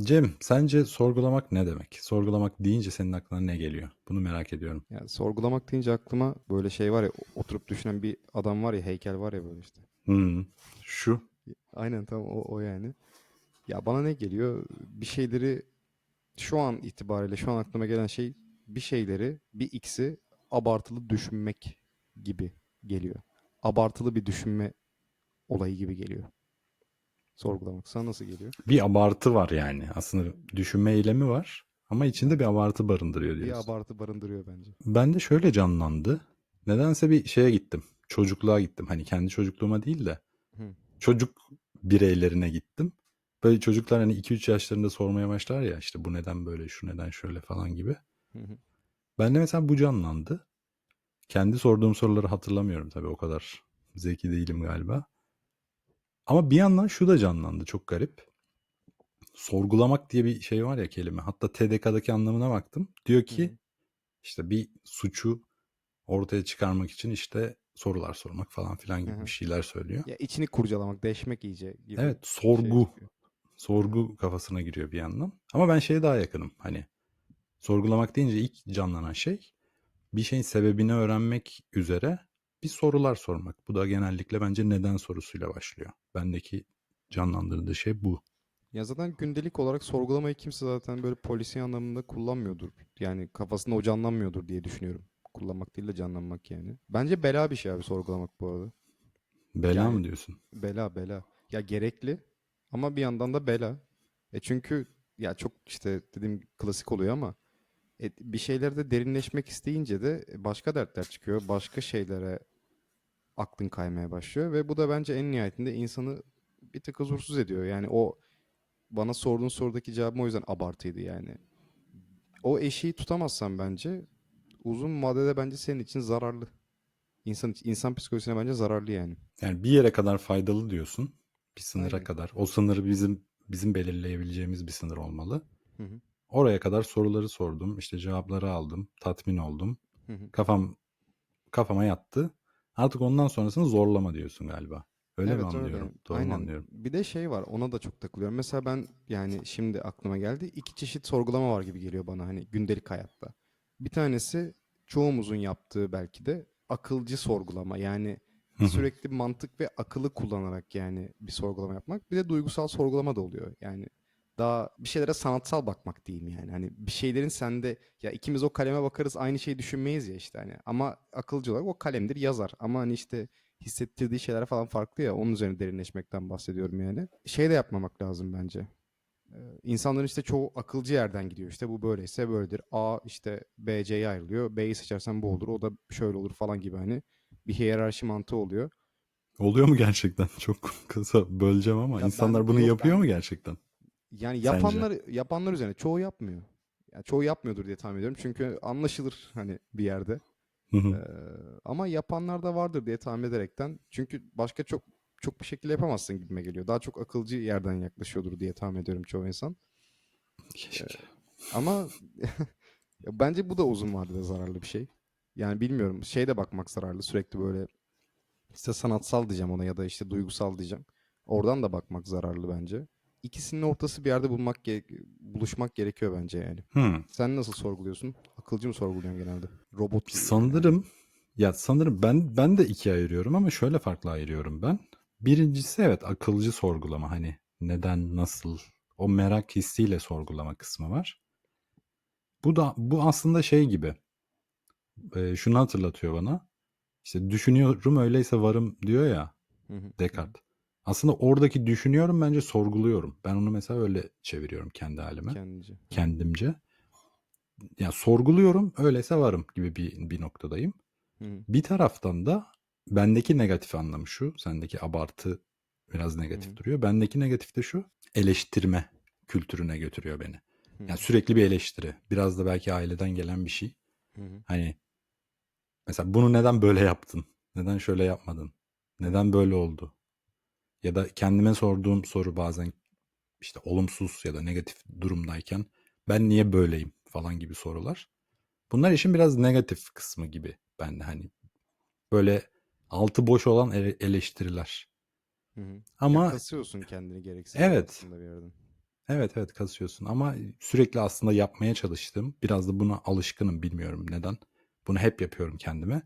Cem, sence sorgulamak ne demek? Sorgulamak deyince senin aklına ne geliyor? Bunu merak ediyorum. Yani sorgulamak deyince aklıma böyle şey var ya oturup düşünen bir adam var ya heykel var ya böyle işte. Hmm, şu. Aynen tam o, o yani. Ya bana ne geliyor? Bir şeyleri şu an itibariyle şu an aklıma gelen şey bir şeyleri bir x'i abartılı düşünmek gibi geliyor. Abartılı bir düşünme olayı gibi geliyor. Sorgulamak. Sana nasıl geliyor? Bir abartı var yani. Aslında düşünme eylemi var ama içinde bir abartı barındırıyor Bir diyorsun. abartı barındırıyor bence. Ben de şöyle canlandı. Nedense bir şeye gittim. Çocukluğa gittim. Hani kendi çocukluğuma değil de Hı. çocuk bireylerine gittim. Böyle çocuklar hani 2-3 yaşlarında sormaya başlar ya işte bu neden böyle, şu neden şöyle falan gibi. Hı hı. Ben de mesela bu canlandı. Kendi sorduğum soruları hatırlamıyorum tabii o kadar zeki değilim galiba. Ama bir yandan şu da canlandı çok garip. Sorgulamak diye bir şey var ya kelime. Hatta TDK'daki anlamına baktım. Diyor Hı ki hı. işte bir suçu ortaya çıkarmak için işte sorular sormak falan filan Hı gibi hı. bir şeyler söylüyor. Ya içini kurcalamak, deşmek iyice gibi Evet bir şey sorgu. çıkıyor. Sorgu kafasına giriyor bir yandan. Ama ben şeye daha yakınım. Hani sorgulamak deyince ilk canlanan şey bir şeyin sebebini öğrenmek üzere bir sorular sormak. Bu da genellikle bence neden sorusuyla başlıyor. Bendeki canlandırdığı şey bu. Ya zaten gündelik olarak sorgulamayı kimse zaten böyle polisi anlamında kullanmıyordur. Yani kafasında o canlanmıyordur diye düşünüyorum. Kullanmak değil de canlanmak yani. Bence bela bir şey abi sorgulamak bu arada. Bela Yani mı diyorsun? bela bela. Ya gerekli ama bir yandan da bela. E çünkü ya çok işte dediğim klasik oluyor ama e, bir şeylerde derinleşmek isteyince de başka dertler çıkıyor. Başka şeylere aklın kaymaya başlıyor ve bu da bence en nihayetinde insanı bir tık huzursuz ediyor. Yani o bana sorduğun sorudaki cevabım o yüzden abartıydı yani. O eşiği tutamazsan bence uzun vadede bence senin için zararlı. İnsan insan psikolojisine bence zararlı yani. Yani bir yere kadar faydalı diyorsun. Bir sınıra Aynen. kadar. O sınırı bizim bizim belirleyebileceğimiz bir sınır olmalı. Hı hı. Oraya kadar soruları sordum. işte cevapları aldım. Tatmin oldum. Hı hı. Kafam kafama yattı. Artık ondan sonrasını zorlama diyorsun galiba. Öyle mi Evet öyle. anlıyorum? Doğru mu Aynen. anlıyorum? Bir de şey var ona da çok takılıyorum. Mesela ben yani şimdi aklıma geldi. iki çeşit sorgulama var gibi geliyor bana hani gündelik hayatta. Bir tanesi çoğumuzun yaptığı belki de akılcı sorgulama. Yani Hı hı. sürekli mantık ve akıllı kullanarak yani bir sorgulama yapmak. Bir de duygusal sorgulama da oluyor. Yani daha bir şeylere sanatsal bakmak diyeyim yani. Hani bir şeylerin sende ya ikimiz o kaleme bakarız aynı şeyi düşünmeyiz ya işte hani. Ama akılcı olarak o kalemdir yazar. Ama hani işte hissettirdiği şeyler falan farklı ya. Onun üzerine derinleşmekten bahsediyorum yani. Şey de yapmamak lazım bence. Ee, İnsanların işte çoğu akılcı yerden gidiyor. İşte bu böyleyse böyledir. A işte B C'ye ayrılıyor. B'yi seçersen bu olur. O da şöyle olur falan gibi hani bir hiyerarşi mantığı oluyor. Oluyor mu gerçekten? Çok kısa böleceğim ama Ya insanlar ben bunu yok yapıyor ben mu gerçekten? Yani Sence? yapanlar yapanlar üzerine çoğu yapmıyor. Ya çoğu yapmıyordur diye tahmin ediyorum. Çünkü anlaşılır hani bir yerde. Hı Ee, ama yapanlar da vardır diye tahmin ederekten. Çünkü başka çok çok bir şekilde yapamazsın gibime geliyor. Daha çok akılcı yerden yaklaşıyordur diye tahmin ediyorum çoğu insan. Ee, Keşke. ama ya bence bu da uzun vadede zararlı bir şey. Yani bilmiyorum. Şeye de bakmak zararlı. Sürekli böyle işte sanatsal diyeceğim ona ya da işte duygusal diyeceğim. Oradan da bakmak zararlı bence. İkisinin ortası bir yerde bulmak ge- buluşmak gerekiyor bence yani. Hı. Sen nasıl sorguluyorsun? Akılcı mı sorguluyorsun genelde? Robot gibi yani. Sanırım ya sanırım ben ben de ikiye ayırıyorum ama şöyle farklı ayırıyorum ben. Birincisi evet akılcı sorgulama hani neden nasıl o merak hissiyle sorgulama kısmı var. Bu da bu aslında şey gibi e, şunu hatırlatıyor bana. İşte düşünüyorum öyleyse varım diyor ya. Descartes. Aslında oradaki düşünüyorum bence sorguluyorum. Ben onu mesela öyle çeviriyorum kendi halime, Kendince. Kendimce. Ya sorguluyorum öyleyse varım gibi bir, bir noktadayım. hı Bir taraftan da bendeki negatif anlamı şu. Sendeki abartı biraz negatif hı, duruyor. Bendeki negatif de şu. Eleştirme kültürüne götürüyor beni. hı Yani sürekli bir eleştiri. Biraz da belki aileden gelen bir şey. hı, Hani mesela bunu neden böyle yaptın? Neden şöyle yapmadın? Neden böyle oldu? Ya da kendime sorduğum soru bazen işte olumsuz ya da negatif durumdayken ben niye böyleyim falan gibi sorular. Bunlar işin biraz negatif kısmı gibi ben de hani böyle altı boş olan ele- eleştiriler. hı hı. Ya Ama kasıyorsun kendini gereksiz evet aslında bir yerden. Evet evet kasıyorsun ama sürekli aslında yapmaya çalıştığım biraz da buna alışkınım bilmiyorum neden. Bunu hep yapıyorum kendime.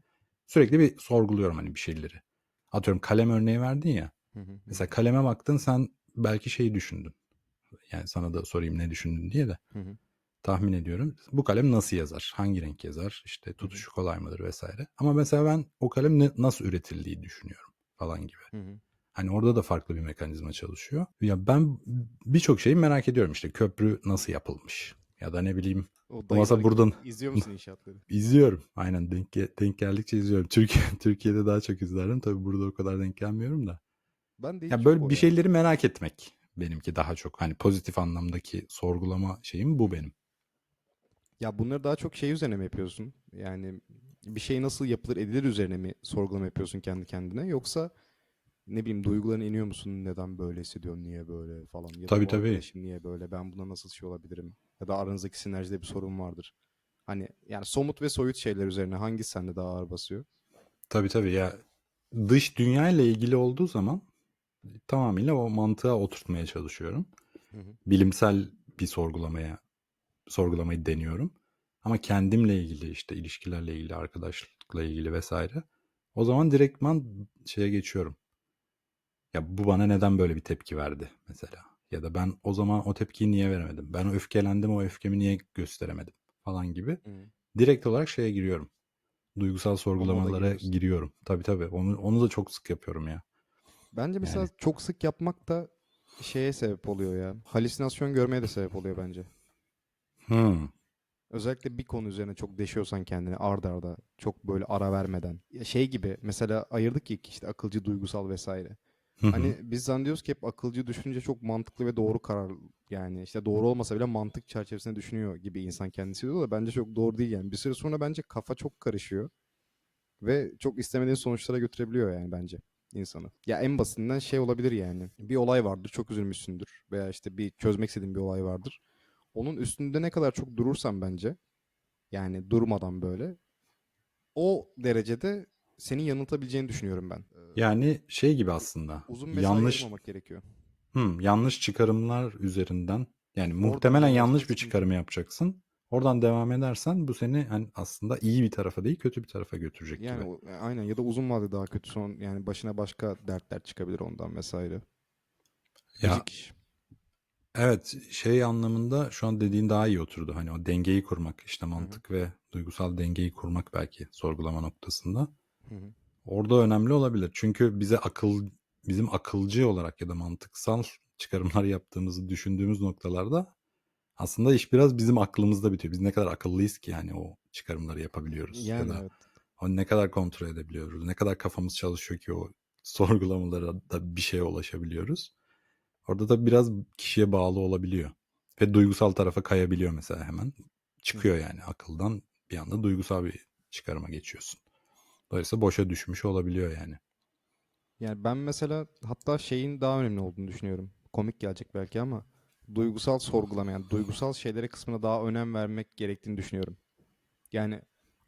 Sürekli bir sorguluyorum hani bir şeyleri. Atıyorum kalem örneği verdin ya. Hı hı hı. Mesela kaleme baktın sen belki şeyi düşündün. Yani sana da sorayım ne düşündün diye de Hı hı. tahmin ediyorum. Bu kalem nasıl yazar? Hangi renk yazar? İşte tutuşu kolay mıdır vesaire. Ama mesela ben o kalem ne, nasıl üretildiği düşünüyorum falan gibi. Hı hı. Hani orada da farklı bir mekanizma çalışıyor. Ya ben birçok şeyi merak ediyorum işte köprü nasıl yapılmış ya da ne bileyim O masa buradan- izliyor musun inşaatları? izliyorum. Aynen denk, denk geldikçe izliyorum. Türkiye Türkiye'de daha çok izlerim. Tabii burada o kadar denk gelmiyorum da. Ben de hiç Ya yok böyle o bir ya. şeyleri merak etmek benimki daha çok. Hani pozitif anlamdaki sorgulama şeyim bu benim. Ya bunları daha çok şey üzerine mi yapıyorsun? Yani bir şey nasıl yapılır edilir üzerine mi sorgulama yapıyorsun kendi kendine? Yoksa ne bileyim duygularına iniyor musun? Neden böyle hissediyorsun? Niye böyle falan? Ya da Tabii, bu tabii. arkadaşım niye böyle? Ben buna nasıl şey olabilirim? Ya da aranızdaki sinerjide bir sorun vardır. Hani yani somut ve soyut şeyler üzerine hangisi sende daha ağır basıyor? Tabii tabii ya dış dünya ile ilgili olduğu zaman tamamıyla o mantığa oturtmaya çalışıyorum. Hı hı. Bilimsel bir sorgulamaya sorgulamayı deniyorum. Ama kendimle ilgili işte ilişkilerle ilgili, arkadaşlıkla ilgili vesaire. O zaman direktman şeye geçiyorum. Ya bu bana neden böyle bir tepki verdi mesela? Ya da ben o zaman o tepkiyi niye veremedim? Ben öfkelendim o öfkemi niye gösteremedim? Falan gibi. Direkt olarak şeye giriyorum. Duygusal sorgulamalara giriyorum. Tabii tabii. Onu onu da çok sık yapıyorum ya. Bence mesela Yani. çok sık yapmak da şeye sebep oluyor ya. Halüsinasyon görmeye de sebep oluyor bence. Hmm. Özellikle bir konu üzerine çok deşiyorsan kendini ard arda çok böyle ara vermeden. Ya Şey gibi mesela ayırdık ya işte akılcı, duygusal vesaire. Hı hı. Hani biz zannediyoruz ki hep akılcı düşünce çok mantıklı ve doğru karar yani işte doğru olmasa bile mantık çerçevesinde düşünüyor gibi insan kendisi diyor da bence çok doğru değil yani. Bir süre sonra bence kafa çok karışıyor ve çok istemediğin sonuçlara götürebiliyor yani bence insanı. Ya en basitinden şey olabilir yani. Bir olay vardır, çok üzülmüşsündür veya işte bir çözmek istediğin bir olay vardır. Onun üstünde ne kadar çok durursan bence yani durmadan böyle o derecede seni yanıltabileceğini düşünüyorum ben. Ee, Yani şey gibi aslında. uzun mesai yanlış ayırmamak gerekiyor. Hmm, yanlış çıkarımlar üzerinden yani muhtemelen yola yanlış bir sıkıntı. çıkarım yapacaksın. Oradan devam edersen bu seni hani aslında iyi bir tarafa değil kötü bir tarafa götürecek Yani gibi. o- aynen ya da uzun vadede daha kötü son yani başına başka dertler çıkabilir ondan vesaire. Ya iş. evet şey anlamında şu an dediğin daha iyi oturdu. Hani o dengeyi kurmak işte Hı hı. mantık ve duygusal dengeyi kurmak belki sorgulama noktasında. Hı hı. Orada önemli olabilir. Çünkü bize akıl bizim akılcı olarak ya da mantıksal çıkarımlar yaptığımızı düşündüğümüz noktalarda aslında iş biraz bizim aklımızda bitiyor. Biz ne kadar akıllıyız ki yani o çıkarımları yapabiliyoruz ya Yani da evet. o ne kadar kontrol edebiliyoruz. Ne kadar kafamız çalışıyor ki o sorgulamalara da bir şeye ulaşabiliyoruz. Orada da biraz kişiye bağlı olabiliyor. Ve duygusal tarafa kayabiliyor mesela hemen. Çıkıyor yani akıldan bir anda duygusal bir çıkarıma geçiyorsun. Dolayısıyla boşa düşmüş olabiliyor yani. Yani ben mesela hatta şeyin daha önemli olduğunu düşünüyorum. Komik gelecek belki ama duygusal sorgulama yani duygusal şeylere kısmına daha önem vermek gerektiğini düşünüyorum. Yani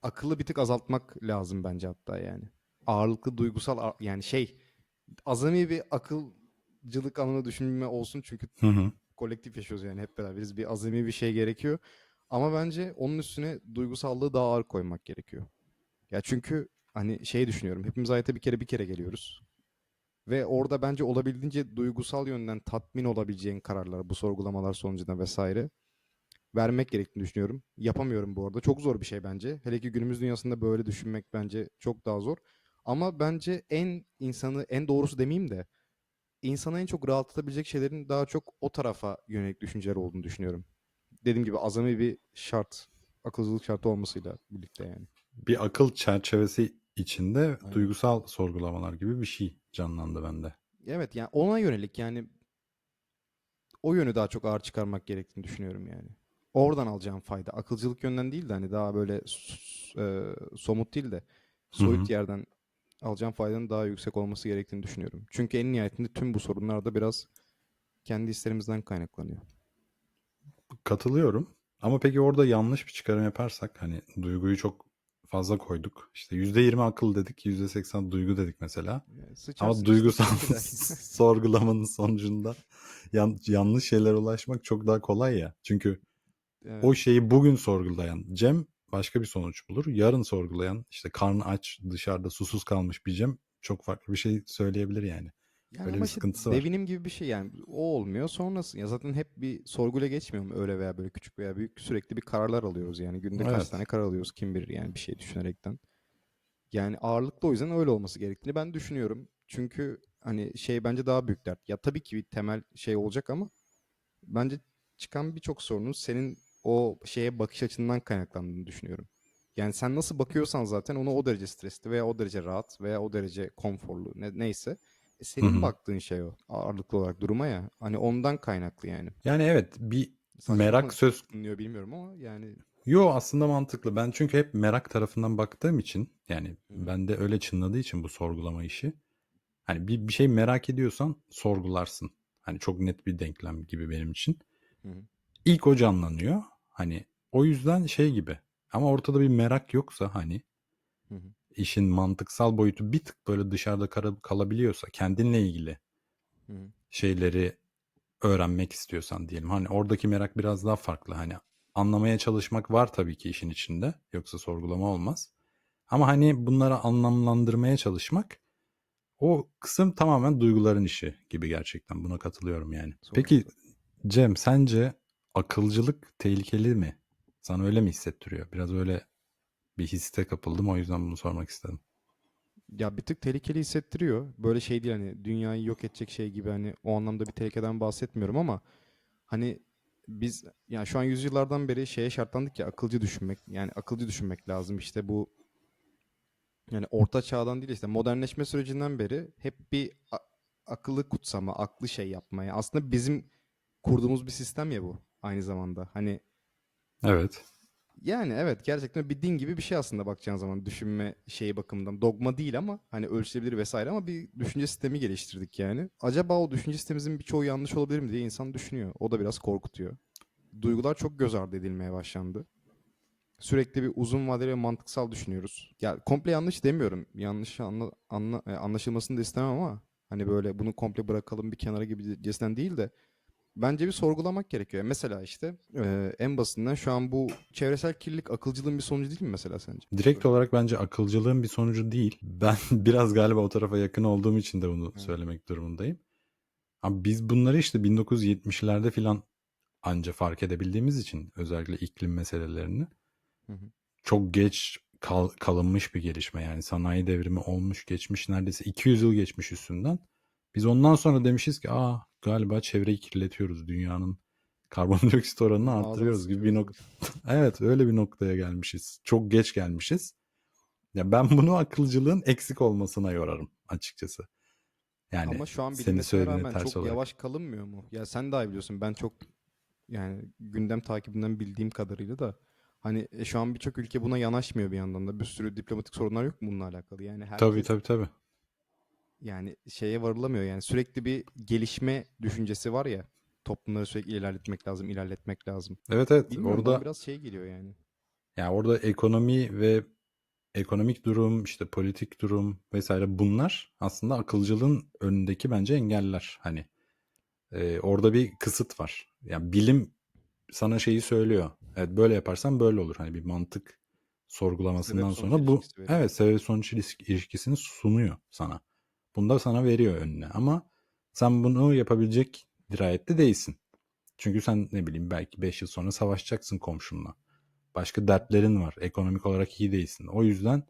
akıllı bir tık azaltmak lazım bence hatta yani. Ağırlıklı duygusal yani şey azami bir akılcılık anlamında düşünme olsun çünkü Hı hı. kolektif yaşıyoruz yani hep beraberiz. Bir azami bir şey gerekiyor. Ama bence onun üstüne duygusallığı daha ağır koymak gerekiyor. Ya çünkü hani şey düşünüyorum. Hepimiz hayata bir kere bir kere geliyoruz. Ve orada bence olabildiğince duygusal yönden tatmin olabileceğin kararlar, bu sorgulamalar sonucunda vesaire vermek gerektiğini düşünüyorum. Yapamıyorum bu arada. Çok zor bir şey bence. Hele ki günümüz dünyasında böyle düşünmek bence çok daha zor. Ama bence en insanı, en doğrusu demeyeyim de insanı en çok rahatlatabilecek şeylerin daha çok o tarafa yönelik düşünceler olduğunu düşünüyorum. Dediğim gibi azami bir şart, akılcılık şartı olmasıyla birlikte yani. Bir akıl çerçevesi içinde Aynen. duygusal sorgulamalar gibi bir şey canlandı bende. Evet yani ona yönelik yani o yönü daha çok ağır çıkarmak gerektiğini düşünüyorum yani. Oradan alacağım fayda. Akılcılık yönden değil de hani daha böyle e, somut değil de soyut hı. yerden alacağım faydanın daha yüksek olması gerektiğini düşünüyorum. Çünkü en nihayetinde tüm bu sorunlar da biraz kendi hislerimizden kaynaklanıyor. Katılıyorum. Ama peki orada yanlış bir çıkarım yaparsak hani duyguyu çok fazla koyduk. İşte %20 akıl dedik, %80 duygu dedik mesela. Sıçarsın Ama duygusal sorgulamanın sonucunda yan- yanlış şeylere ulaşmak çok daha kolay ya. Çünkü Evet. o şeyi bugün sorgulayan Cem başka bir sonuç bulur. Yarın sorgulayan işte karnı aç dışarıda susuz kalmış bir Cem çok farklı bir şey söyleyebilir yani. Yani Öyle ama bir işte sıkıntısı var. devinim gibi bir şey yani o olmuyor sonrası ya zaten hep bir sorguyla geçmiyor mu öyle veya böyle küçük veya büyük sürekli bir kararlar alıyoruz yani günde kaç Evet. tane karar alıyoruz kim bilir yani bir şey düşünerekten. Yani ağırlıklı o yüzden öyle olması gerektiğini ben düşünüyorum. Çünkü hani şey bence daha büyük dert. Ya tabii ki bir temel şey olacak ama bence çıkan birçok sorunun senin o şeye bakış açından kaynaklandığını düşünüyorum. Yani sen nasıl bakıyorsan zaten onu o derece stresli veya o derece rahat veya o derece konforlu ne, neyse. Senin hı. baktığın şey o ağırlıklı olarak duruma ya. Hani ondan kaynaklı yani. Yani evet bir Saçma merak söz dinliyor bilmiyorum ama yani Yo aslında mantıklı. Ben çünkü hep merak tarafından baktığım için yani Hı bende öyle çınladığı için bu sorgulama işi. Hani bir, bir şey merak ediyorsan sorgularsın. Hani çok net bir denklem gibi benim için. Hı. İlk o canlanıyor. Hani o yüzden şey gibi. Ama ortada bir merak yoksa hani hı. İşin mantıksal boyutu bir tık böyle dışarıda kalabiliyorsa kendinle ilgili Hı şeyleri öğrenmek istiyorsan diyelim. Hani oradaki merak biraz daha farklı. Hani anlamaya çalışmak var tabii ki işin içinde. Yoksa sorgulama olmaz. Ama hani bunları anlamlandırmaya çalışmak o kısım tamamen duyguların işi gibi gerçekten. Buna katılıyorum yani. Peki Sonuçta. Cem sence akılcılık tehlikeli mi? Sana öyle mi hissettiriyor? Biraz öyle bir hisse kapıldım o yüzden bunu sormak istedim. Ya bir tık tehlikeli hissettiriyor. Böyle şey değil hani dünyayı yok edecek şey gibi hani o anlamda bir tehlikeden bahsetmiyorum ama hani biz yani şu an yüzyıllardan beri şeye şartlandık ya akılcı düşünmek. Yani akılcı düşünmek lazım. İşte bu yani orta çağdan değil işte modernleşme sürecinden beri hep bir akıllı kutsama, aklı şey yapmaya. Aslında bizim kurduğumuz bir sistem ya bu aynı zamanda. Hani Evet. Yani evet gerçekten bir din gibi bir şey aslında bakacağın zaman düşünme şeyi bakımından. Dogma değil ama hani ölçülebilir vesaire ama bir düşünce sistemi geliştirdik yani. Acaba o düşünce sistemimizin birçoğu yanlış olabilir mi diye insan düşünüyor. O da biraz korkutuyor. Duygular çok göz ardı edilmeye başlandı. Sürekli bir uzun vadeli ve mantıksal düşünüyoruz. Ya komple yanlış demiyorum. Yanlış anla, anla- e, anlaşılmasını da istemem ama hani böyle bunu komple bırakalım bir kenara gibicesinden değil de Bence bir sorgulamak gerekiyor. Mesela işte e, en basitinden şu an bu çevresel kirlilik akılcılığın bir sonucu değil mi mesela sence? Direkt olarak bence akılcılığın bir sonucu değil. Ben biraz galiba o tarafa yakın olduğum için de bunu Evet. söylemek durumundayım. Ama biz bunları işte 1970'lerde filan anca fark edebildiğimiz için özellikle iklim meselelerini Hı hı. çok geç kal- kalınmış bir gelişme yani sanayi devrimi olmuş geçmiş neredeyse 200 yıl geçmiş üstünden. Biz ondan sonra demişiz ki aa galiba çevreyi kirletiyoruz dünyanın karbondioksit oranını arttırıyoruz gibi bir nokta. Evet öyle bir noktaya gelmişiz. Çok geç gelmişiz. Ya ben bunu akılcılığın eksik olmasına yorarım açıkçası. Yani Ama şu an bilinmesine rağmen çok olarak. yavaş kalınmıyor mu? Ya sen daha biliyorsun. Ben çok yani gündem takibinden bildiğim kadarıyla da hani e, şu an birçok ülke buna yanaşmıyor bir yandan da. Bir sürü diplomatik sorunlar yok mu bununla alakalı? Yani Tabii herkes tabii tabii. Yani şeye varılamıyor. Yani sürekli bir gelişme düşüncesi var ya. Toplumları sürekli ilerletmek lazım, ilerletmek lazım. Evet evet Bilmiyorum orada biraz şey geliyor yani. yani orada ekonomi ve ekonomik durum işte politik durum vesaire bunlar aslında akılcılığın önündeki bence engeller. Hani e, orada bir kısıt var. Yani bilim sana şeyi söylüyor. Evet böyle yaparsan böyle olur. Hani bir mantık sorgulamasından Sebep-sonuç sonra bu evet sebep sonuç ilişk- ilişkisini sunuyor sana. Bunu da sana veriyor önüne ama sen bunu yapabilecek dirayette değilsin. Çünkü sen ne bileyim belki 5 yıl sonra savaşacaksın komşunla. Başka dertlerin var. Ekonomik olarak iyi değilsin. O yüzden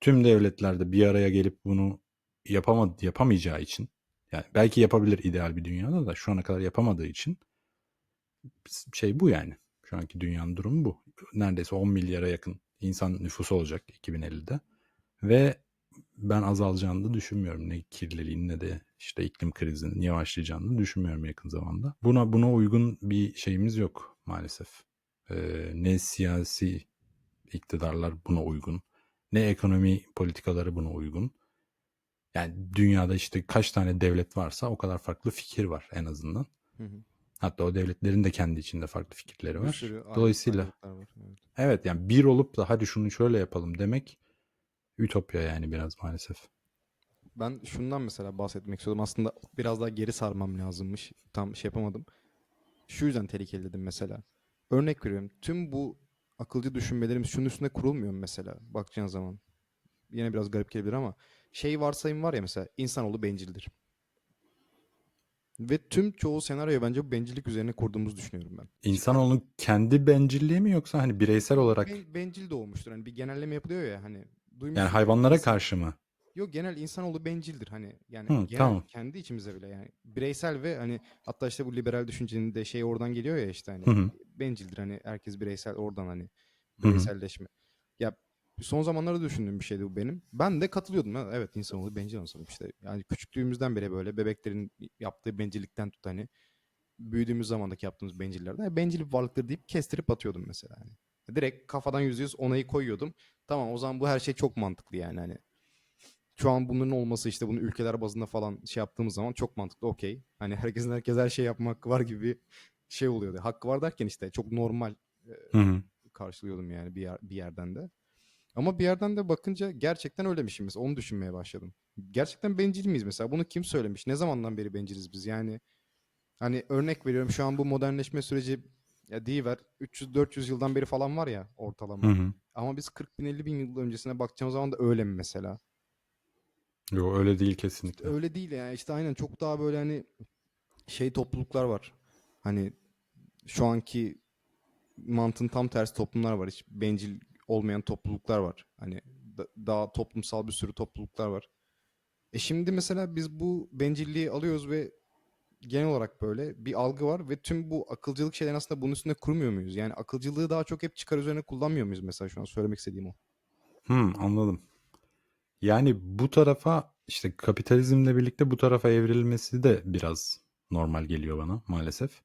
tüm devletlerde bir araya gelip bunu yapamadı, yapamayacağı için yani belki yapabilir ideal bir dünyada da şu ana kadar yapamadığı için şey bu yani. Şu anki dünyanın durumu bu. Neredeyse 10 milyara yakın insan nüfusu olacak 2050'de. Ve ben azalacağını da düşünmüyorum. Ne kirliliğin ne de işte iklim krizinin yavaşlayacağını düşünmüyorum yakın zamanda. Buna buna uygun bir şeyimiz yok maalesef. Ee, ne siyasi iktidarlar buna uygun, ne ekonomi politikaları buna uygun. Yani dünyada işte kaç tane devlet varsa o kadar farklı fikir var en azından. Hı hı. Hatta o devletlerin de kendi içinde farklı fikirleri var. Dolayısıyla var. Evet. Evet yani bir olup da hadi şunu şöyle yapalım demek ütopya yani biraz maalesef. Ben şundan mesela bahsetmek istiyordum. Aslında biraz daha geri sarmam lazımmış. Tam şey yapamadım. Şu yüzden tehlikeli dedim mesela. Örnek veriyorum. Tüm bu akılcı düşünmelerimiz şunun üstüne kurulmuyor mu mesela? Bakacağın zaman. Yine biraz garip gelebilir ama şey varsayım var ya mesela insanoğlu bencildir. Ve tüm çoğu senaryo bence bu bencillik üzerine kurduğumuzu düşünüyorum ben. İnsanoğlunun kendi bencilliği mi yoksa hani bireysel olarak Ben- bencil doğmuştur. Hani bir genelleme yapılıyor ya hani. Yani duymuşsundur. hayvanlara İnsan- karşı mı? Yok genel insanoğlu bencildir hani yani Hı, genel tamam. kendi içimize bile yani bireysel ve hani hatta işte bu liberal düşüncenin de şey oradan geliyor ya işte hani Hı hı. bencildir hani herkes bireysel oradan hani Hı hı. bireyselleşme. Ya son zamanlarda düşündüğüm bir şeydi bu benim. Ben de katılıyordum. Ha, Evet insanoğlu bencil anasını işte. Yani küçüklüğümüzden beri böyle bebeklerin yaptığı bencillikten tut hani büyüdüğümüz zamandaki yaptığımız bencillerden bencil bir varlıktır deyip kestirip atıyordum mesela hani. Direkt kafadan yüzde yüz onayı koyuyordum. Tamam o zaman bu her şey çok mantıklı yani hani. Şu an bunların olması işte bunu ülkeler bazında falan şey yaptığımız zaman çok mantıklı okey. Hani herkesin herkes her şey yapma hakkı var gibi bir şey oluyordu. Hakkı var derken işte çok normal Hı hı. karşılıyordum yani bir, yer, bir yerden de. Ama bir yerden de bakınca gerçekten öylemişim Onu düşünmeye başladım. Gerçekten bencil miyiz mesela? Bunu kim söylemiş? Ne zamandan beri benciliz biz? Yani hani örnek veriyorum şu an bu modernleşme süreci ya deyiver 300-400 yıldan beri falan var ya ortalama. Hı hı. Ama biz 40 bin 50 bin yıl öncesine bakacağımız zaman da öyle mi mesela? Yok öyle değil kesinlikle. Öyle değil yani işte aynen çok daha böyle hani şey topluluklar var. Hani şu anki mantığın tam tersi toplumlar var. Hiç bencil olmayan topluluklar var. Hani da- daha toplumsal bir sürü topluluklar var. E şimdi mesela biz bu bencilliği alıyoruz ve genel olarak böyle bir algı var ve tüm bu akılcılık şeylerini aslında bunun üstüne kurmuyor muyuz? Yani akılcılığı daha çok hep çıkar üzerine kullanmıyor muyuz mesela şu an söylemek istediğim o. Hı, anladım. Yani bu tarafa işte kapitalizmle birlikte bu tarafa evrilmesi de biraz normal geliyor bana maalesef.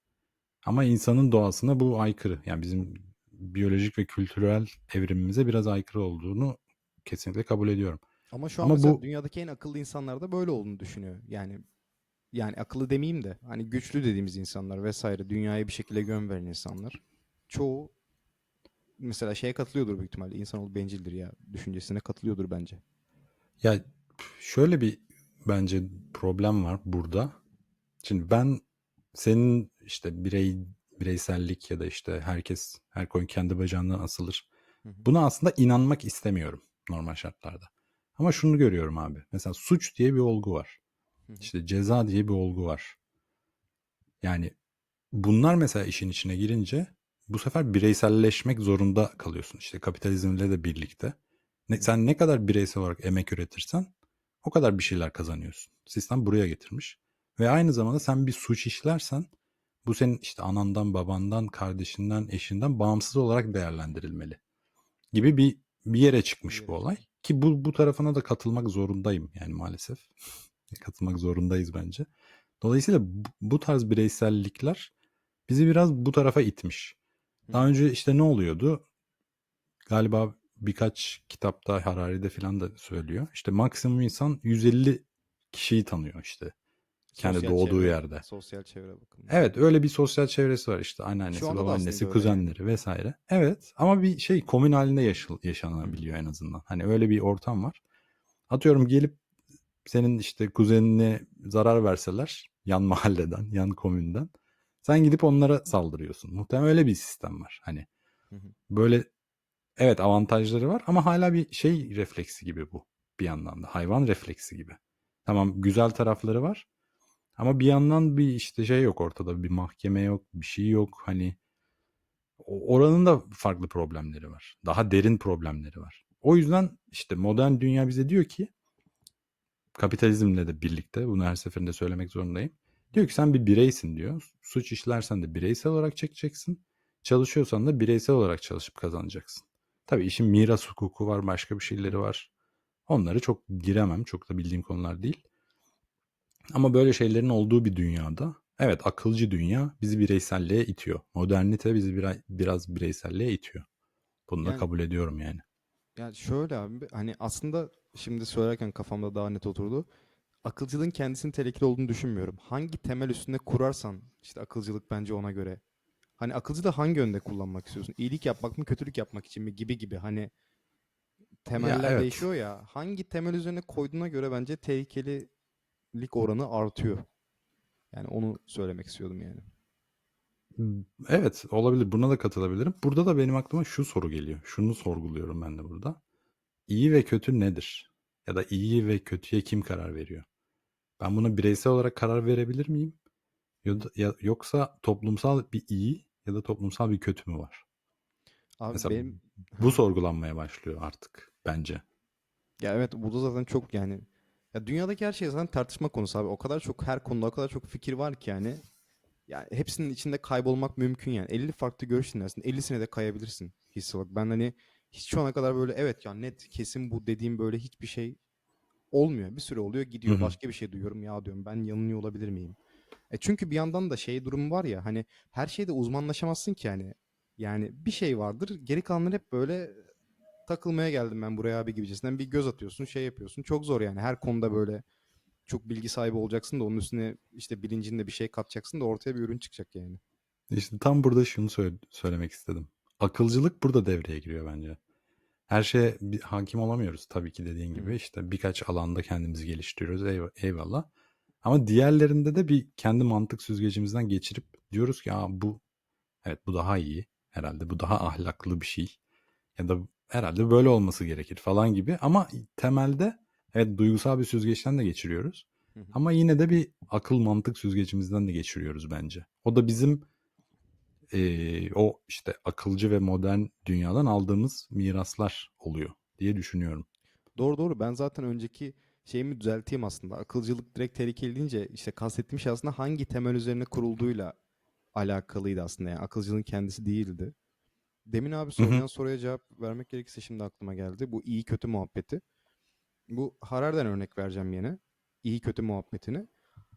Ama insanın doğasına bu aykırı. Yani bizim biyolojik ve kültürel evrimimize biraz aykırı olduğunu kesinlikle kabul ediyorum. Ama şu an Ama mesela bu- dünyadaki en akıllı insanlar da böyle olduğunu düşünüyor. Yani yani akıllı demeyeyim de hani güçlü dediğimiz insanlar vesaire dünyaya bir şekilde yön veren insanlar. Çoğu mesela şeye katılıyordur büyük ihtimalle. İnsanoğlu bencildir ya düşüncesine katılıyordur bence. Ya şöyle bir bence problem var burada. Şimdi ben senin işte birey bireysellik ya da işte herkes her koyun kendi bacağından asılır. Buna aslında inanmak istemiyorum normal şartlarda. Ama şunu görüyorum abi. Mesela suç diye bir olgu var. Hı hı. İşte ceza diye bir olgu var. Yani bunlar mesela işin içine girince bu sefer bireyselleşmek zorunda kalıyorsun. İşte kapitalizmle de birlikte. Ne, sen ne kadar bireysel olarak emek üretirsen o kadar bir şeyler kazanıyorsun. Sistem buraya getirmiş. Ve aynı zamanda sen bir suç işlersen bu senin işte anandan, babandan, kardeşinden, eşinden bağımsız olarak değerlendirilmeli. Gibi bir bir yere çıkmış Bir bu olay. Ki bu bu tarafına da katılmak zorundayım yani maalesef. katılmak zorundayız bence. Dolayısıyla bu, tarz bireysellikler bizi biraz bu tarafa itmiş. Daha önce işte ne oluyordu? Galiba birkaç kitapta Harari'de falan da söylüyor. İşte maksimum insan 150 kişiyi tanıyor işte. Kendi Sosyal doğduğu çevre, yerde. Sosyal çevre bakımından. Evet öyle bir sosyal çevresi var işte anneannesi, babaannesi, kuzenleri vesaire. Evet ama bir şey komün halinde yaşa- yaşanabiliyor en azından. Hani öyle bir ortam var. Atıyorum gelip senin işte kuzenine zarar verseler yan mahalleden, yan komünden sen gidip onlara saldırıyorsun. Muhtemelen öyle bir sistem var. Hani Hı hı. böyle evet avantajları var ama hala bir şey refleksi gibi bu bir yandan da. Hayvan refleksi gibi. Tamam güzel tarafları var ama bir yandan bir işte şey yok ortada. Bir mahkeme yok, bir şey yok. Hani oranın da farklı problemleri var. Daha derin problemleri var. O yüzden işte modern dünya bize diyor ki kapitalizmle de birlikte bunu her seferinde söylemek zorundayım. Diyor ki sen bir bireysin diyor. Suç işlersen de bireysel olarak çekeceksin. Çalışıyorsan da bireysel olarak çalışıp kazanacaksın. Tabii işin miras hukuku var, başka bir şeyleri var. Onları çok giremem. Çok da bildiğim konular değil. Ama böyle şeylerin olduğu bir dünyada evet akılcı dünya bizi bireyselliğe itiyor. Modernite bizi biraz, biraz bireyselliğe itiyor. Bunu da Yani- kabul ediyorum yani. Yani şöyle abi hani aslında şimdi söylerken kafamda daha net oturdu. Akılcılığın kendisinin tehlikeli olduğunu düşünmüyorum. Hangi temel üstüne kurarsan işte akılcılık bence ona göre Hani akılcılığı hangi yönde kullanmak istiyorsun? İyilik yapmak mı, kötülük yapmak için mi gibi gibi. Hani temeller evet. değişiyor ya. Hangi temel üzerine koyduğuna göre bence tehlikelilik oranı artıyor. Yani onu söylemek istiyordum yani. Evet olabilir. Buna da katılabilirim. Burada da benim aklıma şu soru geliyor. Şunu sorguluyorum ben de burada. İyi ve kötü nedir? Ya da iyi ve kötüye kim karar veriyor? Ben buna bireysel olarak karar verebilir miyim? Da- Yoksa toplumsal bir iyi ya da toplumsal bir kötü mü var? Abi Mesela benim bu sorgulanmaya başlıyor artık bence. Ya evet burada zaten çok yani ya dünyadaki her şey zaten tartışma konusu abi. O kadar çok her konuda o kadar çok fikir var ki yani. Yani hepsinin içinde kaybolmak mümkün yani. 50 farklı görüş dinlersin. 50'sine de kayabilirsin hissi olarak. Ben hani hiç şu ana kadar böyle evet ya net kesin bu dediğim böyle hiçbir şey olmuyor. Bir süre oluyor gidiyor. Hı hı. Başka bir şey duyuyorum. Ya diyorum ben yanılıyor olabilir miyim? E çünkü bir yandan da şey durum var ya hani her şeyde uzmanlaşamazsın ki yani. Yani bir şey vardır. Geri kalanlar hep böyle takılmaya geldim ben buraya abi gibicesinden bir göz atıyorsun şey yapıyorsun. Çok zor yani her konuda böyle çok bilgi sahibi olacaksın da onun üstüne işte bilincinde bir şey katacaksın da ortaya bir ürün çıkacak yani. İşte tam burada şunu söyle- söylemek istedim. Akılcılık burada devreye giriyor bence. Her şeye bir hakim olamıyoruz tabii ki dediğin gibi. İşte birkaç alanda kendimizi geliştiriyoruz eyv- eyvallah. Ama diğerlerinde de bir kendi mantık süzgecimizden geçirip diyoruz ki Aa, bu evet bu daha iyi herhalde bu daha ahlaklı bir şey ya da herhalde böyle olması gerekir falan gibi ama temelde evet duygusal bir süzgeçten de geçiriyoruz. Hı hı. Ama yine de bir akıl mantık süzgecimizden de geçiriyoruz bence. O da bizim eee, o işte akılcı ve modern dünyadan aldığımız miraslar oluyor diye düşünüyorum. Doğru doğru ben zaten önceki şeyimi düzelteyim aslında. Akılcılık direkt tehlikeli deyince işte kastettiğim şey aslında hangi temel üzerine kurulduğuyla alakalıydı aslında yani akılcılığın kendisi değildi. Demin abi soracağın soruya cevap vermek gerekirse şimdi aklıma geldi. Bu iyi kötü muhabbeti. Bu Harar'dan örnek vereceğim yine. İyi kötü muhabbetini.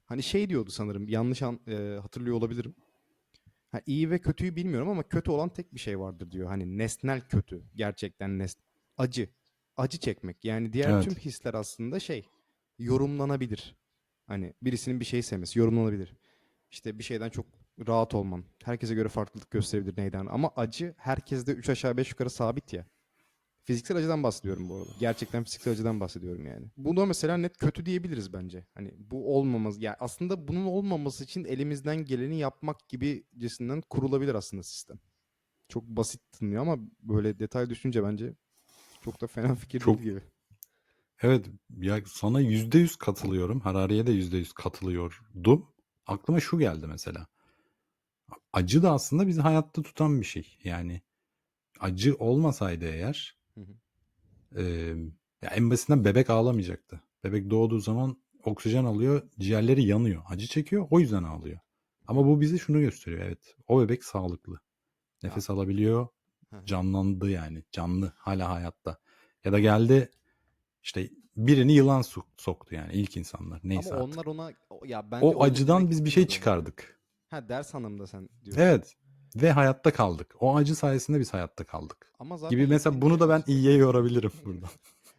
Hani şey diyordu sanırım yanlış an, e, hatırlıyor olabilirim. Ha, iyi ve kötüyü bilmiyorum ama kötü olan tek bir şey vardır diyor. Hani nesnel kötü. Gerçekten nes acı. Acı çekmek. Yani diğer Evet. tüm hisler aslında şey yorumlanabilir. Hani birisinin bir şey sevmesi yorumlanabilir. İşte bir şeyden çok rahat olman. Herkese göre farklılık gösterebilir neyden. Ama acı herkeste 3 aşağı 5 yukarı sabit ya. Fiziksel acıdan bahsediyorum bu arada. Gerçekten fiziksel acıdan bahsediyorum yani. Buna mesela net kötü diyebiliriz bence. Hani bu olmaması yani aslında bunun olmaması için elimizden geleni yapmak gibicesinden kurulabilir aslında sistem. Çok basit tınlıyor ama böyle detay düşünce bence çok da fena fikir Çok değil gibi. evet ya sana yüzde yüz katılıyorum. Harari'ye de yüzde yüz katılıyordum. Aklıma şu geldi mesela. Acı da aslında bizi hayatta tutan bir şey. Yani acı olmasaydı eğer Hı hı. Eee, ya en basitinden bebek ağlamayacaktı. Bebek doğduğu zaman oksijen alıyor, ciğerleri yanıyor. Acı çekiyor, o yüzden ağlıyor. Ama bu bize şunu gösteriyor. Evet, o bebek sağlıklı. Ya. Nefes alabiliyor, Hı hı. canlandı yani. Canlı, hala hayatta. Ya da geldi işte birini yılan sok- soktu yani ilk insanlar. Ama Neyse artık. onlar ona ya bence O acıdan biz bir şey çıkardık. Ha ders anlamında sen diyorsun. Evet. Ve hayatta kaldık. O acı sayesinde biz hayatta kaldık. Ama zaten Gibi mesela bunu da ben iyiye yorabilirim burada.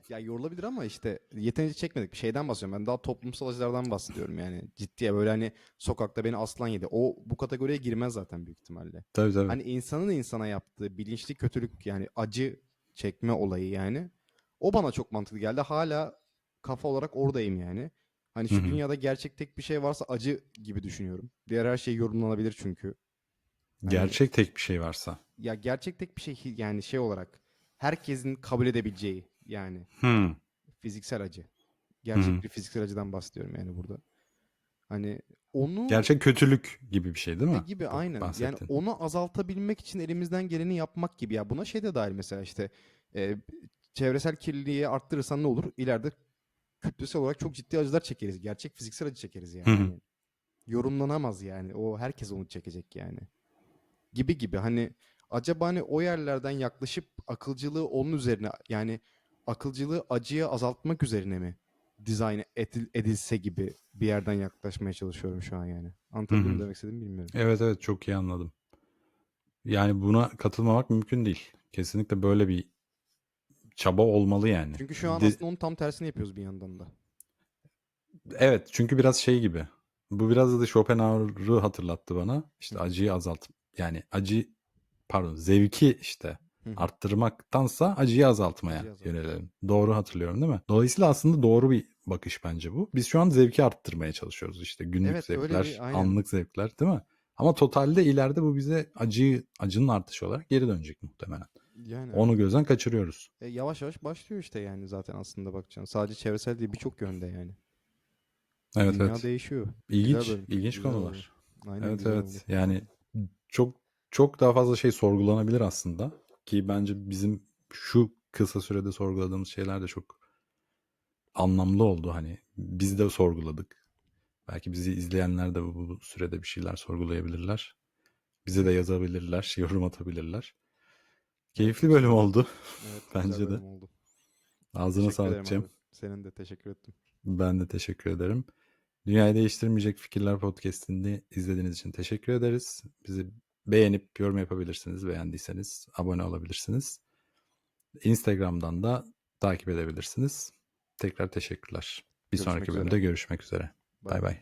Ya yorulabilir ama işte yeterince çekmedik. Bir şeyden bahsediyorum. Ben daha toplumsal acılardan bahsediyorum yani. Ciddiye böyle hani sokakta beni aslan yedi. O bu kategoriye girmez zaten büyük ihtimalle. Tabii tabii. Hani insanın insana yaptığı bilinçli kötülük yani acı çekme olayı yani. O bana çok mantıklı geldi. Hala kafa olarak oradayım yani. Hani şu hı. dünyada gerçek tek bir şey varsa acı gibi düşünüyorum. Diğer her şey yorumlanabilir çünkü. Hani Gerçek tek bir şey varsa. ya gerçek tek bir şey yani şey olarak herkesin kabul edebileceği yani Hmm. fiziksel acı. Gerçek hı. bir fiziksel acıdan bahsediyorum yani burada. Hani onu Gerçek kötülük gibi bir şey değil e mi? gibi Bu aynen. Yani onu azaltabilmek için elimizden geleni yapmak gibi. Ya buna şey de dahil mesela işte e, çevresel kirliliği arttırırsan ne olur? İleride kütlesel olarak çok ciddi acılar çekeriz. Gerçek fiziksel acı çekeriz yani. Hı. Hani yorumlanamaz yani. O herkes onu çekecek yani. Gibi gibi. Hani acaba hani o yerlerden yaklaşıp akılcılığı onun üzerine yani akılcılığı acıya azaltmak üzerine mi dizayn edil- edilse gibi bir yerden yaklaşmaya çalışıyorum şu an yani. Hı Anlatabildim mi hı. demek istediğimi bilmiyorum. Evet evet çok iyi anladım. Yani buna katılmamak mümkün değil. Kesinlikle böyle bir çaba olmalı yani. Çünkü şu an De- aslında onun tam tersini yapıyoruz bir yandan da. evet çünkü biraz şey gibi. Bu biraz da Schopenhauer'ı hatırlattı bana. Hı İşte hı. acıyı azalt yani acı pardon zevki işte Hı arttırmaktansa acıyı azaltmaya Acıyı yönelelim. Doğru hatırlıyorum değil mi? Dolayısıyla aslında doğru bir bakış bence bu. Biz şu an zevki arttırmaya çalışıyoruz işte günlük Evet, zevkler, bir- aynen. anlık zevkler değil mi? Ama totalde ileride bu bize acıyı acının artışı olarak geri dönecek muhtemelen. Yani Onu gözden kaçırıyoruz. E, yavaş yavaş başlıyor işte yani zaten aslında bakacaksın. Sadece çevresel değil birçok yönde yani. Evet Dünya evet. değişiyor. İlginç, ilginç güzel konular. Aynen Evet evet. oldu. Yani çok çok daha fazla şey sorgulanabilir aslında ki bence bizim şu kısa sürede sorguladığımız şeyler de çok anlamlı oldu hani biz de sorguladık. Belki bizi izleyenler de bu, bu sürede bir şeyler sorgulayabilirler. Bize de yazabilirler, yorum atabilirler. Keyifli bölüm oldu. Evet, güzel Bence de. bölüm oldu. Ağzına Teşekkür sağlık ederim Cem. abi. Senin de teşekkür ettim. Ben de teşekkür ederim. Dünyayı Değiştirmeyecek Fikirler Podcast'ini izlediğiniz için teşekkür ederiz. Bizi beğenip yorum yapabilirsiniz. Beğendiyseniz abone olabilirsiniz. Instagram'dan da takip edebilirsiniz. Tekrar teşekkürler. Bir Görüşmek sonraki üzere. bölümde görüşmek üzere. Bay bay.